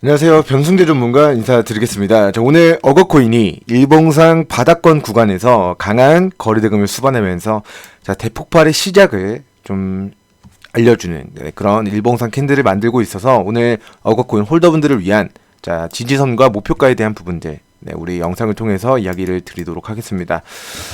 안녕하세요. 변승대 전문가 인사드리겠습니다. 자, 오늘 어거코인이 일봉상 바닥권 구간에서 강한 거래대금을 수반하면서 자, 대폭발의 시작을 좀 알려주는 네, 그런 일봉상 캔들을 만들고 있어서 오늘 어거코인 홀더분들을 위한 자, 지지선과 목표가에 대한 부분들 네, 우리 영상을 통해서 이야기를 드리도록 하겠습니다.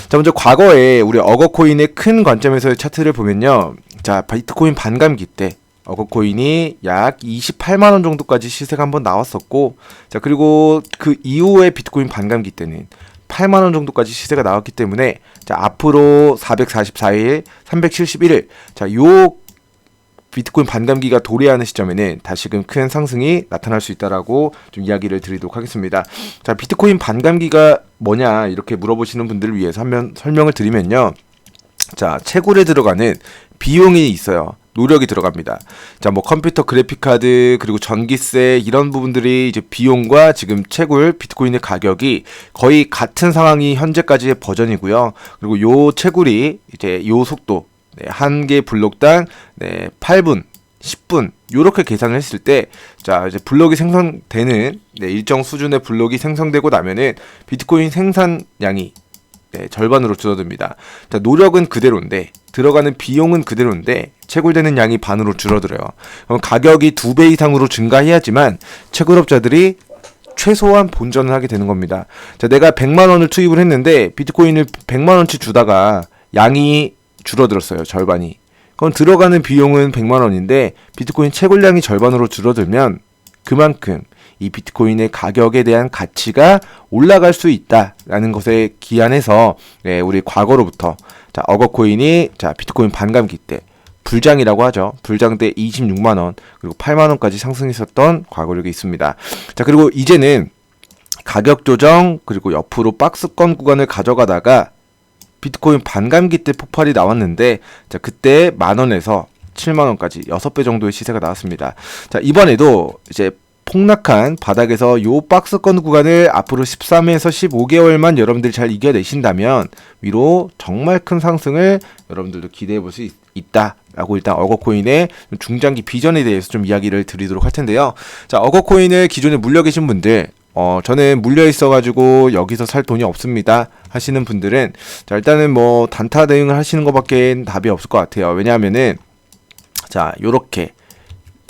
자, 먼저 과거에 우리 어거코인의 큰 관점에서의 차트를 보면요. 자, 비트코인 반감기 때 어거코인이 약 28만 원 정도까지 시세가 한번 나왔었고 자 그리고 그 이후에 비트코인 반감기 때는 8만 원 정도까지 시세가 나왔기 때문에 자 앞으로 444일, 371일 자요 비트코인 반감기가 도래하는 시점에는 다시금 큰 상승이 나타날 수 있다라고 좀 이야기를 드리도록 하겠습니다. 자 비트코인 반감기가 뭐냐 이렇게 물어보시는 분들을 위해서 한번 설명을 드리면요. 자 채굴에 들어가는 비용이 있어요. 노력이 들어갑니다. 자, 뭐 컴퓨터 그래픽 카드 그리고 전기세 이런 부분들이 이제 비용과 지금 채굴 비트코인의 가격이 거의 같은 상황이 현재까지의 버전이고요. 그리고 요 채굴이 이제 요 속도 네, 한 개 블록당 네, 8분 10분 요렇게 계산을 했을 때 자 이제 블록이 생성되는 네, 일정 수준의 블록이 생성되고 나면은 비트코인 생산량이 네, 절반으로 줄어듭니다. 자, 노력은 그대로인데 들어가는 비용은 그대로인데 채굴되는 양이 반으로 줄어들어요. 그럼 가격이 두 배 이상으로 증가해야지만 채굴업자들이 최소한 본전을 하게 되는 겁니다. 자, 내가 100만 원을 투입을 했는데 비트코인을 100만 원치 주다가 양이 줄어들었어요. 절반이. 그럼 들어가는 비용은 100만 원인데 비트코인 채굴량이 절반으로 줄어들면 그만큼 이 비트코인의 가격에 대한 가치가 올라갈 수 있다라는 것에 기한해서 네, 우리 과거로부터 자 어거코인이 자 비트코인 반감기 때 불장이라고 하죠. 불장 때 26만 원 그리고 8만 원까지 상승했었던 과거력이 있습니다. 자 그리고 이제는 가격 조정 그리고 옆으로 박스권 구간을 가져가다가 비트코인 반감기 때 폭발이 나왔는데 자 그때 만 원에서 7만 원까지 6배 정도의 시세가 나왔습니다. 자 이번에도 이제 폭락한 바닥에서 요 박스권 구간을 앞으로 13에서 15개월만 여러분들이 잘 이겨내신다면 위로 정말 큰 상승을 여러분들도 기대해 볼 수 있다 라고 일단 어거코인의 중장기 비전에 대해서 좀 이야기를 드리도록 할 텐데요. 자, 어거코인을 기존에 물려 계신 분들 어, 저는 물려 있어가지고 여기서 살 돈이 없습니다. 하시는 분들은, 자, 일단은 뭐, 단타 대응을 하시는 것밖에 답이 없을 것 같아요. 왜냐하면은, 자, 요렇게,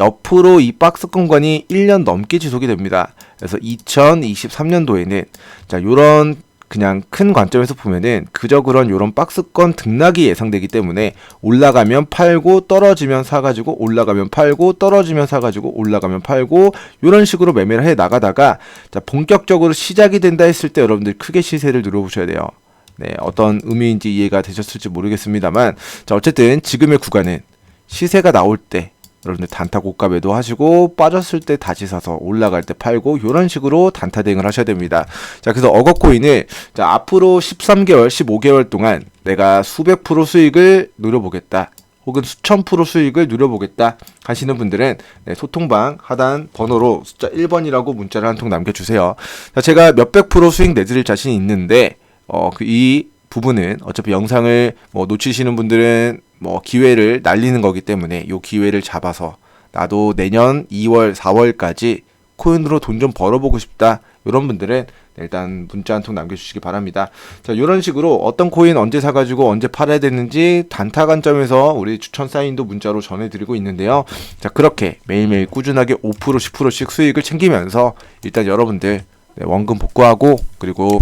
옆으로 이 박스 공간이 1년 넘게 지속이 됩니다. 그래서 2023년도에는 자, 요런 그냥 큰 관점에서 보면은 그저 그런 요런 박스권 등락이 예상되기 때문에 올라가면 팔고 떨어지면 사가지고 올라가면 팔고 떨어지면 사가지고 올라가면 팔고 요런 식으로 매매를 해 나가다가 자 본격적으로 시작이 된다 했을 때 여러분들 크게 시세를 누려보셔야 돼요. 네 어떤 의미인지 이해가 되셨을지 모르겠습니다만 자 어쨌든 지금의 구간은 시세가 나올 때 여러분들 단타 고가 매도하시고 빠졌을 때 다시 사서 올라갈 때 팔고 이런 식으로 단타 대응을 하셔야 됩니다. 자 그래서 어거코인을 자 앞으로 13개월, 15개월 동안 내가 수백 프로 수익을 누려보겠다. 혹은 수천 프로 수익을 누려보겠다 하시는 분들은 네, 소통방 하단 번호로 숫자 1번이라고 문자를 한 통 남겨주세요. 자, 제가 몇백 프로 수익 내드릴 자신이 있는데 어, 그 이 부분은 어차피 영상을 뭐 놓치시는 분들은 뭐 기회를 날리는 거기 때문에 요 기회를 잡아서 나도 내년 2월, 4월까지 코인으로 돈 좀 벌어보고 싶다. 이런 분들은 일단 문자 한 통 남겨주시기 바랍니다. 자, 이런 식으로 어떤 코인 언제 사가지고 언제 팔아야 되는지 단타 관점에서 우리 추천 사인도 문자로 전해드리고 있는데요. 자, 그렇게 매일매일 꾸준하게 5% 10%씩 수익을 챙기면서 일단 여러분들 네, 원금 복구하고 그리고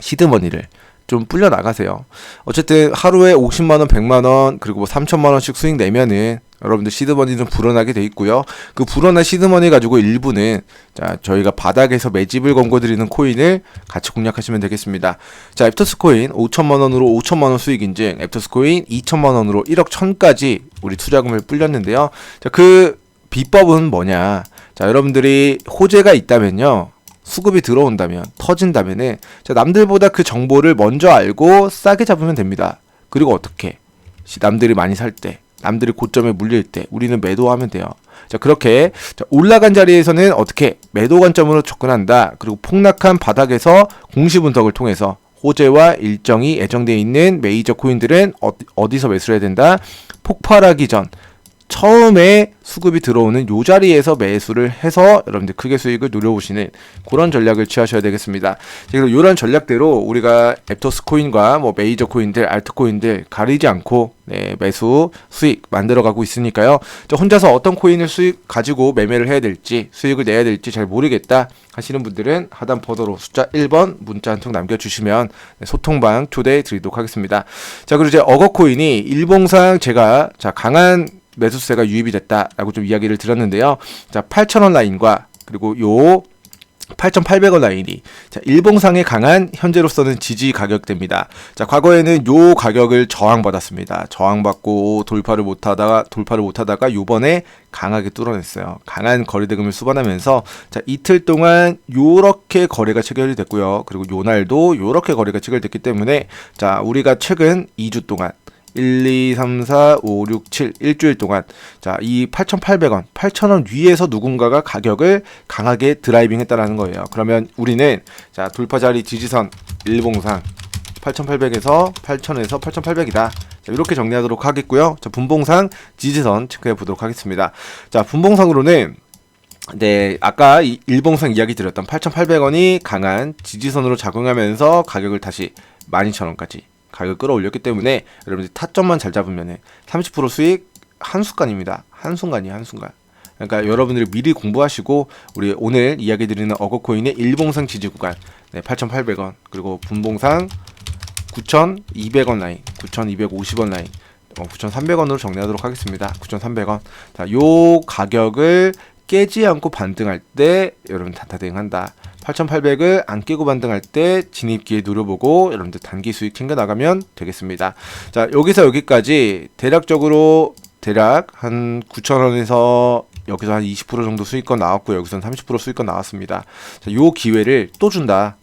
시드머니를 좀 불려 나가세요. 어쨌든 하루에 50만 원, 100만 원, 그리고 뭐 3천만 원씩 수익 내면은 여러분들 시드머니 좀 불어나게 돼 있고요. 그 불어난 시드머니 가지고 일부는 자 저희가 바닥에서 매집을 권고드리는 코인을 같이 공략하시면 되겠습니다. 자 앱터스 코인 5천만 원으로 5천만 원 수익 인증, 앱터스 코인 2천만 원으로 1억 1천까지 우리 투자금을 불렸는데요. 자그 비법은 뭐냐? 자 여러분들이 호재가 있다면요. 수급이 들어온다면 터진다면은 남들보다 그 정보를 먼저 알고 싸게 잡으면 됩니다. 그리고 어떻게 남들이 많이 살 때, 남들이 고점에 물릴 때 우리는 매도하면 돼요. 자 그렇게 자, 올라간 자리에서는 어떻게 매도 관점으로 접근한다. 그리고 폭락한 바닥에서 공시 분석을 통해서 호재와 일정이 예정되어 있는 메이저 코인들은 어디, 어디서 매수해야 된다. 폭발하기 전 처음에 수급이 들어오는 요 자리에서 매수를 해서 여러분들 크게 수익을 누려보시는 그런 전략을 취하셔야 되겠습니다. 그리고 이런 전략대로 우리가 앱토스 코인과 뭐 메이저 코인들, 알트 코인들 가리지 않고 네, 매수 수익 만들어가고 있으니까요. 저 혼자서 어떤 코인을 수익 가지고 매매를 해야 될지 수익을 내야 될지 잘 모르겠다 하시는 분들은 하단 번호로 숫자 1번 문자 한 통 남겨주시면 네, 소통방 초대해 드리도록 하겠습니다. 자 그리고 이제 어거코인이 일봉상 제가 자 강한 매수세가 유입이 됐다라고 좀 이야기를 드렸는데요. 자 8,000원 라인과 그리고 요 8,800원 라인이 자, 일봉상에 강한 현재로서는 지지 가격대입니다. 자, 과거에는 요 가격을 저항받았습니다. 저항받고 돌파를 못 하다가 돌파를 못 하다가 요번에 강하게 뚫어냈어요. 강한 거래 대금을 수반하면서 자, 이틀 동안 요렇게 거래가 체결이 됐고요. 그리고 요 날도 요렇게 거래가 체결됐기 때문에 자, 우리가 최근 2주 동안 1, 2, 3, 4, 5, 6, 7 일주일 동안 자, 이 8,800원, 8,000원 위에서 누군가가 가격을 강하게 드라이빙 했다라는 거예요. 그러면 우리는 자, 돌파 자리 지지선 일봉상 8,800에서 8,000에서 8,800이다. 자, 이렇게 정리하도록 하겠고요. 자, 분봉상 지지선 체크해 보도록 하겠습니다. 자, 분봉상으로는 네, 아까 이 일봉상 이야기 드렸던 8,800원이 강한 지지선으로 작용하면서 가격을 다시 12,000원까지 가격 끌어올렸기 때문에 여러분들 타점만 잘 잡으면 30% 수익 한순간입니다. 한순간이 한순간. 그러니까 여러분들이 미리 공부하시고 우리 오늘 이야기 드리는 어거코인의 일봉상 지지 구간 네, 8,800원 그리고 분봉상 9,200원 라인, 9,250원 라인, 어, 9,300원으로 정리하도록 하겠습니다. 9,300원. 자, 요 가격을 깨지 않고 반등할 때 여러분 단타 대응한다. 8,800을 안 깨고 반등할 때 진입 기회 누려보고 여러분들 단기 수익 챙겨 나가면 되겠습니다. 자, 여기서 여기까지 대략적으로 대략 한 9,000원에서 여기서 한 20% 정도 수익권 나왔고 여기서는 30% 수익권 나왔습니다. 자, 요 기회를 또 준다.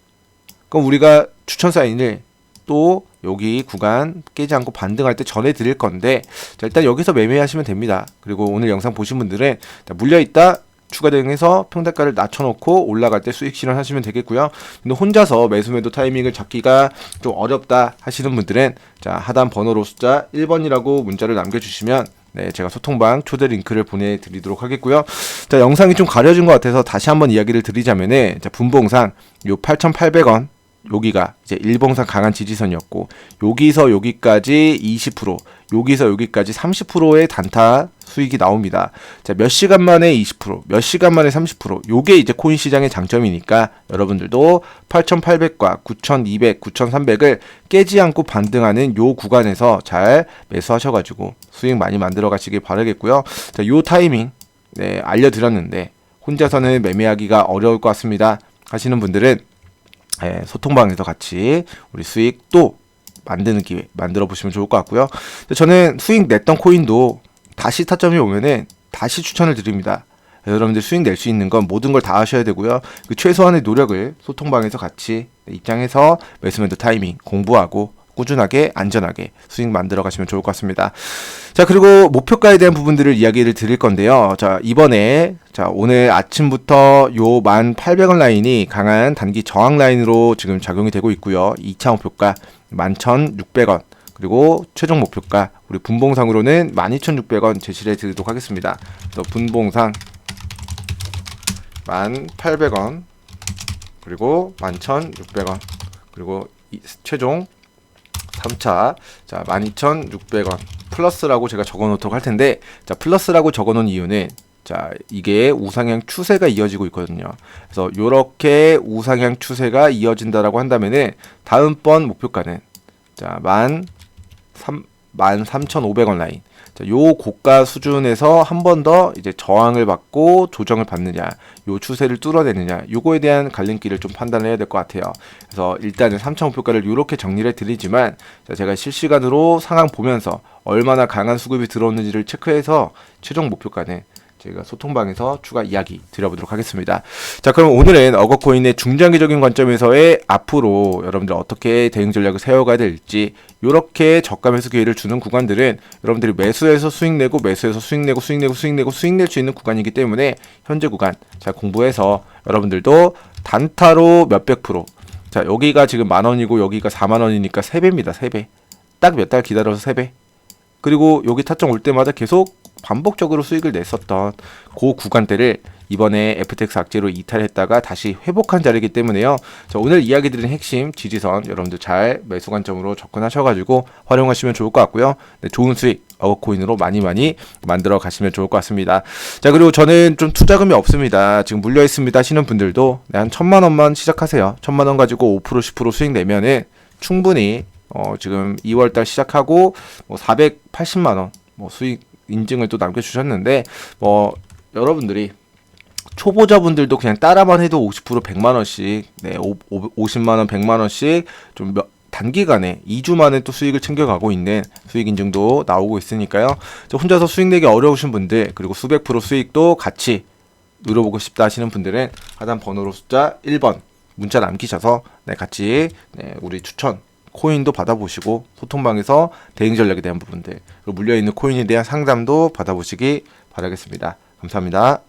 그럼 우리가 추천 사인을 또 여기 구간 깨지 않고 반등할 때 전해 드릴 건데 자, 일단 여기서 매매하시면 됩니다. 그리고 오늘 영상 보신 분들은 물려 있다 추가 대응해서 평단가를 낮춰놓고 올라갈 때 수익 실현하시면 되겠고요. 근데 혼자서 매수 매도 타이밍을 잡기가 좀 어렵다 하시는 분들은 자 하단 번호로 숫자 1번이라고 문자를 남겨주시면 네, 제가 소통방 초대 링크를 보내드리도록 하겠고요. 자, 영상이 좀 가려진 것 같아서 다시 한번 이야기를 드리자면은, 자, 분봉상 요 8,800원 여기가 이제 일봉상 강한 지지선이었고 여기서 여기까지 20% 여기서 여기까지 30%의 단타 수익이 나옵니다. 자, 몇 시간 만에 20%, 몇 시간 만에 30%. 요게 이제 코인 시장의 장점이니까 여러분들도 8,800과 9,200, 9,300을 깨지 않고 반등하는 요 구간에서 잘 매수하셔 가지고 수익 많이 만들어 가시길 바라겠고요. 자, 요 타이밍 네, 알려 드렸는데 혼자서는 매매하기가 어려울 것 같습니다. 하시는 분들은 예, 소통방에서 같이 우리 수익 또 만드는 기회 만들어 보시면 좋을 것 같고요. 저는 수익 냈던 코인도 다시 타점이 오면은 다시 추천을 드립니다. 여러분들 수익 낼 수 있는 건 모든 걸 다 하셔야 되고요. 그 최소한의 노력을 소통방에서 같이 입장해서 매수매도 타이밍 공부하고 꾸준하게 안전하게 수익 만들어 가시면 좋을 것 같습니다. 자, 그리고 목표가에 대한 부분들을 이야기를 드릴 건데요. 자, 이번에 자, 오늘 아침부터 요 1,800원 라인이 강한 단기 저항 라인으로 지금 작용이 되고 있고요. 2차 목표가 11,600원. 그리고 최종 목표가 우리 분봉상으로는 12,600원 제시해 드리도록 하겠습니다. 그래서 분봉상 1,800원 그리고 11,600원 그리고 최종 3차. 자 12,600원 플러스라고 제가 적어 놓도록 할 텐데 자 플러스라고 적어 놓은 이유는 자 이게 우상향 추세가 이어지고 있거든요. 그래서 요렇게 우상향 추세가 이어진다라고 한다면은 다음번 목표가는 자만 13,500원 라인. 자, 요 고가 수준에서 한 번 더 이제 저항을 받고 조정을 받느냐, 요 추세를 뚫어내느냐, 요거에 대한 갈림길을 좀 판단을 해야 될 것 같아요. 그래서 일단은 3차 목표가를 이렇게 정리를 드리지만, 자, 제가 실시간으로 상황 보면서 얼마나 강한 수급이 들어오는지를 체크해서 최종 목표가는 저희가 소통방에서 추가 이야기 드려보도록 하겠습니다. 자, 그럼 오늘은 어거코인의 중장기적인 관점에서의 앞으로 여러분들 어떻게 대응 전략을 세워가야 될지 이렇게 저가 매수 기회를 주는 구간들은 여러분들이 매수해서 수익 내고 매수해서 수익 내고 수익 내고 수익 내고 수익 낼 수 있는 구간이기 때문에 현재 구간 잘 공부해서 여러분들도 단타로 몇백 프로. 자 여기가 지금 만 원이고 여기가 4만 원이니까 3배입니다 3배. 딱 몇 달 기다려서 3배. 그리고 여기 타점 올 때마다 계속 반복적으로 수익을 냈었던 그 구간대를 이번에 FTX 악재로 이탈했다가 다시 회복한 자리이기 때문에요. 자, 오늘 이야기 드린 핵심 지지선 여러분들 잘 매수 관점으로 접근하셔가지고 활용하시면 좋을 것 같고요. 네, 좋은 수익 어거코인으로 많이 많이 만들어 가시면 좋을 것 같습니다. 자 그리고 저는 좀 투자금이 없습니다. 지금 물려 있습니다 하시는 분들도 네, 한 천만 원만 시작하세요. 천만 원 가지고 5% 10% 수익 내면은 충분히 어, 지금 2월달 시작하고 뭐 480만 원뭐 수익 인증을 또 남겨주셨는데 뭐 여러분들이 초보자분들도 그냥 따라만 해도 50% 100만 원씩 네, 50만 원 100만 원씩 좀 몇, 단기간에 2주 만에 또 수익을 챙겨가고 있는 수익 인증도 나오고 있으니까요. 저 혼자서 수익 내기 어려우신 분들 그리고 수백 프로 수익도 같이 누려보고 싶다 하시는 분들은 하단 번호로 숫자 1번 문자 남기셔서 네, 같이 네, 우리 추천 코인도 받아보시고 소통방에서 대응 전략에 대한 부분들 물려있는 코인에 대한 상담도 받아보시기 바라겠습니다. 감사합니다.